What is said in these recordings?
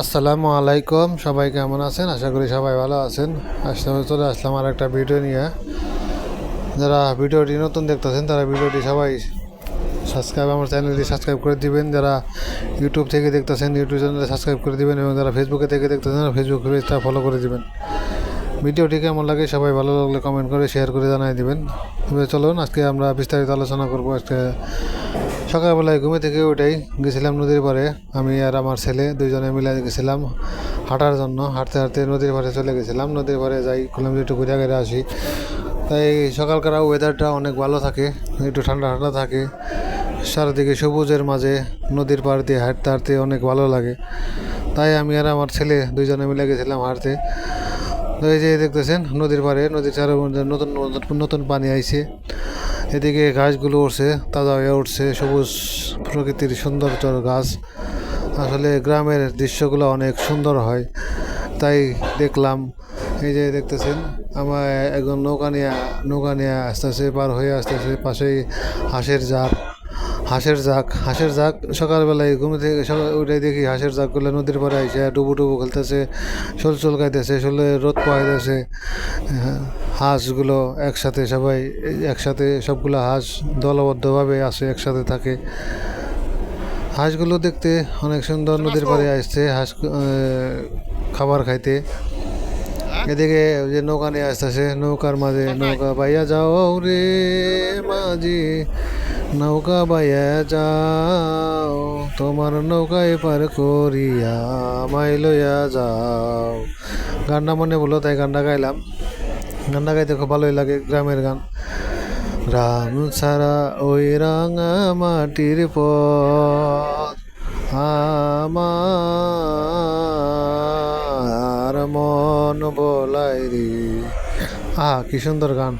আসসালামু আলাইকুম। সবাই কেমন আছেন? আশা করি সবাই ভালো আছেন। আসলে চলে আসলাম আর একটা ভিডিও নিয়ে। যারা ভিডিওটি নতুন দেখতেছেন, তারা ভিডিওটি সবাই সাবস্ক্রাইব আমার চ্যানেলটি সাবস্ক্রাইব করে দিবেন। যারা ইউটিউব থেকে দেখতেছেন ইউটিউব চ্যানেলে সাবস্ক্রাইব করে দিবেন এবং যারা ফেসবুকে থেকে দেখতেছেন, তারা ফেসবুক পেজটা ফলো করে দিবেন। ভিডিওটি কেমন লাগে, সবাই ভালো লাগলে কমেন্ট করে শেয়ার করে জানাই দিবেন। চলুন, আজকে আমরা বিস্তারিত আলোচনা করব। আজকে সকালবেলায় ঘুমে থেকে উঠেই গেছিলাম নদীর পাড়ে। আমি আর আমার ছেলে দুইজনে মিলে গেছিলাম হাঁটার জন্য। হাঁটতে হাঁটতে নদীর পাড়ে চলে গেছিলাম। নদীর পাড়ে যাই খুললাম একটু ঘুরে ঘুরে আসি। তাই সকালকার ওয়েদারটা অনেক ভালো থাকে, একটু ঠান্ডা ঠান্ডা থাকে। চারিদিকে সবুজের মাঝে নদীর পাড় দিয়ে হাঁটতে হাঁটতে অনেক ভালো লাগে। তাই আমি আর আমার ছেলে দুইজনে মিলে গেছিলাম হাঁটতে। তো এই যে দেখতেছেন, নদীর পাড়ে নদীর নতুন নতুন নতুন পানি আইছে। এদিকে গাছগুলো উঠছে, তাজা হয়ে উঠছে, সবুজ প্রকৃতির সৌন্দর্য গাছ। আসলে গ্রামের দৃশ্যগুলো অনেক সুন্দর হয়, তাই দেখলাম। এই যে দেখতেছেন, আমার একজন নৌকা নিয়ে নৌকা নিয়ে আসতেছে, পার হয়ে আসতেছে, পাশেই হাঁসের জাক হাঁসের জাক হাঁসের জাক সকালবেলায় ঘুম থেকে সকাল উঠে দেখি হাঁসের জাকগুলো নদীর পাড়ে আইসে ডুবু ডুবু খেলতেছে, শোল চুল খাইতেছে, শোলে রোদ পাইতেছে হাঁসগুলো একসাথে সবাই, একসাথে সবগুলো হাঁস দলবদ্ধভাবে আসে একসাথে থাকে। হাঁসগুলো দেখতে অনেক সুন্দর নদীর পাড়ে আসছে, হাঁস খাবার খাইতে। এদিকে যে নৌকা নিয়ে আসতেছে, নৌকার মাঝে নৌকা বাইয়া যাও রে মাঝি। নৌকা বাইয়া যাও, তোমার নৌকায় পার করিয়া মাই লইয়া যাও। গানটা মনে বলো তাই গানটা গাইলাম। গানটা গাইতে খুব ভালোই লাগে গ্রামের গান। গ্রাম ছাড়া ওই রাঙা মাটির পথ আমার মন বলাই রে। আহা, কি সুন্দর গান।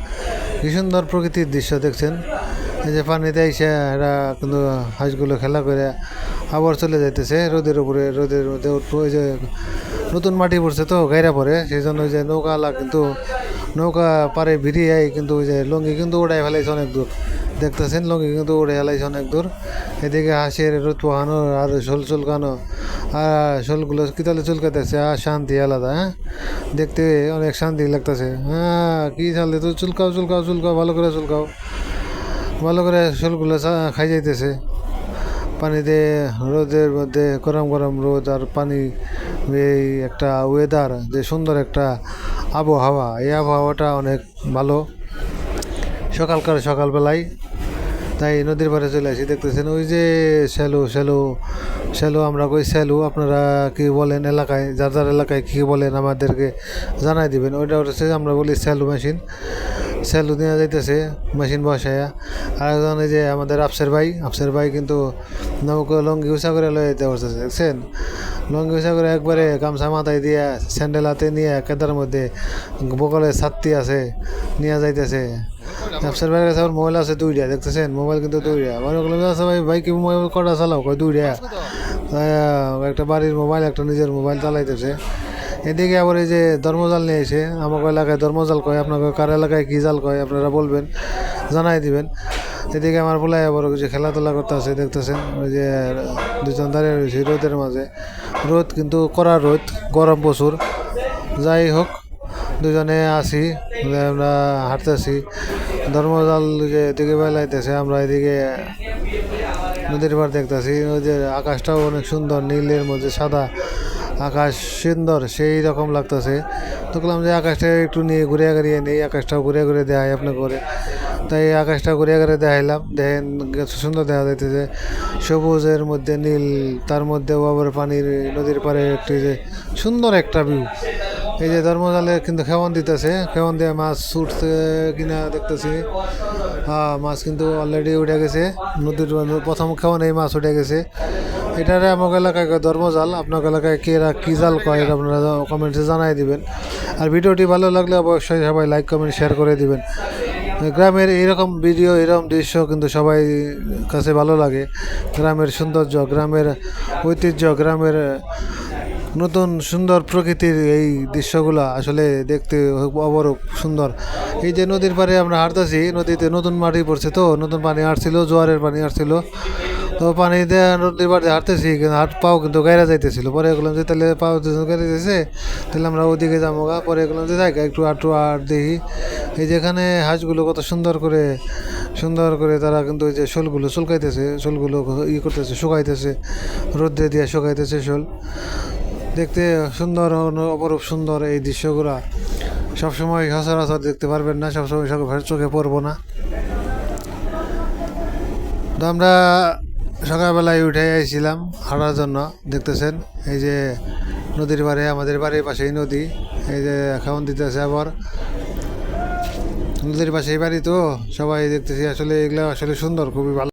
কি সুন্দর প্রকৃতির দৃশ্য দেখছেন। এই যে পানিতে আইসে এরা কিন্তু হাঁসগুলো খেলা করে আবার চলে যাইতেছে, রোদের উপরে, রোদের মধ্যে ওই যে নতুন মাটি পড়ছে তো, গাইরা পড়ে সেই জন্য ওই যে নৌকাওয়ালা কিন্তু নৌকা পারে ভিড়িয়ে কিন্তু ওই যে লঙ্গি কিন্তু উড়াই ফেলাইছে অনেক দূর। দেখতেছেন, লঙ্গি কিন্তু উড়ে ফেলাইছে অনেক দূর। এদিকে হাঁসের রোদ পোহানো আর শোল চুলকানো, আর শোলগুলো কিতালে চুলকাতেছে আর শান্তি আলাদা হ্যাঁ? দেখতে অনেক শান্তি লাগতেছে। হ্যাঁ কী চালে তো চুলকাও চুলকাও চুলকাও, ভালো করে চুলকাও। ভালো করে শোলগুলো খাই যাইতেছে। পানিতে রোদের মধ্যে গরম গরম রোদ আর পানি এই একটা ওয়েদার যে সুন্দর একটা আবহাওয়া, এই আবহাওয়াটা অনেক ভালো। সকালকার সকালবেলায় তাই নদীর পাড়ে চলে আসি, দেখতেছেন ওই যে শ্যালো শ্যালো শ্যালো আমরা কই শ্যালো, আপনারা কি বলেন এলাকায়, যার যার এলাকায় কী বলেন আমাদেরকে জানাই দিবেন। ওইটা হচ্ছে আমরা বলি শ্যালো মেশিন। দেওয়া যাইতেছে, মেশিন বসায়া। আর এই যে আমাদের আফসের ভাই আফসের ভাই কিন্তু নৌকো লঙ্গি উষা করে লয়ে যেতে পারতেছে দেখছেন? লঙ্গি উষা করে একবারে গামছা মাথায় দিয়া স্যান্ডেল হাতে নিয়ে কেদার মধ্যে বকলে ছাত্তি আছে, নিয়ে যাইতেছে। আফসের ভাইয়ের কাছে আমার মোবাইল আছে দুইটা, দেখতেছেন? মোবাইল কিন্তু দুইটা। মানে ওগুলো আছে ভাই ভাই কি মোবাইল কটা চালাও? কয় দুইটা। একটা বাড়ির মোবাইল, একটা নিজের মোবাইল চালাইতেছে। এদিকে আবার এই যে ধর্মজাল নিয়ে এসে আমাকে এলাকায় ধর্মজাল কয়, আপনাকে কার এলাকায় কী জাল কয়, আপনারা বলবেন, জানাই দিবেন। এদিকে আমার বলে আবার যে খেলাধুলা করতে আছে দেখতেছেন, ওই যে দুজন দাঁড়িয়ে রয়েছে রোদের মাঝে। রোদ কিন্তু কড়া রোদ, গরম প্রচুর। যাই হোক, দুজনে আসি, আমরা হাঁটতেছি। ধর্মজাল যে এদিকে বেলাইতেছে, আমরা এদিকে নদীর পার দেখতেছি। নদীর আকাশটাও অনেক সুন্দর, নীলের মধ্যে সাদা। আকাশ সুন্দর, সেই রকম লাগতেছে। তো বললাম যে আকাশটা একটু নিয়ে ঘুরে ঘুরিয়ে নেই, আকাশটাও ঘুরে ঘুরে দেখাই আপনার করে তাই আকাশটা ঘুরে ঘুরে দেখাইলাম, দেখেন সুন্দর দেখা যাইতেছে। সবুজের মধ্যে নীল, তার মধ্যে আবার পানির নদীর পাড়ে একটি যে সুন্দর একটা ভিউ এই যে ধর্মজালে কিন্তু খেওয়ান দিতেছে, খেওয়ান দিয়ে মাছ উঠতে কিনা দেখতেছি। হ্যাঁ মাছ কিন্তু অলরেডি উঠে গেছে। নদীর প্রথম খেওয়ান এই মাছ উঠে গেছে। এটারে আমাকে এলাকায় কয় ধর্মজাল আপনার এলাকায় কে রা কী জাল কয় এটা আপনারা কমেন্টসে জানাই দিবেন। আর ভিডিওটি ভালো লাগলে অবশ্যই সবাই লাইক, কমেন্ট, শেয়ার করে দিবেন। গ্রামের এইরকম ভিডিও, এরকম দৃশ্য কিন্তু সবাই কাছে ভালো লাগে। গ্রামের সৌন্দর্য, গ্রামের ঐতিহ্য, গ্রামের নতুন সুন্দর প্রকৃতির এই দৃশ্যগুলো আসলে দেখতে অবরূপ সুন্দর। এই যে নদীর পাড়ে আমরা হাঁটতেছি, নদীতে নতুন মাটি পড়ছে তো, নতুন পানি আসছিল, জোয়ারের পানি আসছিল। তো পানিতে নদীর বাড়ি হাঁটতেছি, কিন্তু হাট পাও কিন্তু গাইরা যাইতেছিল। পরে এগুলাম যে তাহলে পাও গাইরা যাইতেছে তাহলে আমরা ওদিকে যাব গা। পরে এগুলাম যে যাই একটু আটু আট দেখি। এই যেখানে হাঁসগুলো কত সুন্দর করে সুন্দর করে তারা কিন্তু ওই যে শোলগুলো চুলকাইতেছে, শোলগুলো ই করতেছে, শুকাইতেছে, রোদ্রে দিয়ে শুকাইতেছে শোল। দেখতে সুন্দর অপরূপ সুন্দর এই দৃশ্যগুলা। সবসময় সচরাচর দেখতে পারবেন না, সবসময় সব চোখে পড়ব না। তো আমরা সকালবেলায় উঠে আইছিলাম, হাঁটার জন্য, দেখতেছেন, এই যে নদীর পাড়ে, আমাদের বাড়ির পাশেই নদী, এই যে খাওয়ান দিতেছে আবার। নদীর পাশেই বাড়ি তো, সবাই দেখতেছি আসলে এগুলো আসলে সুন্দর, খুবই ভালো।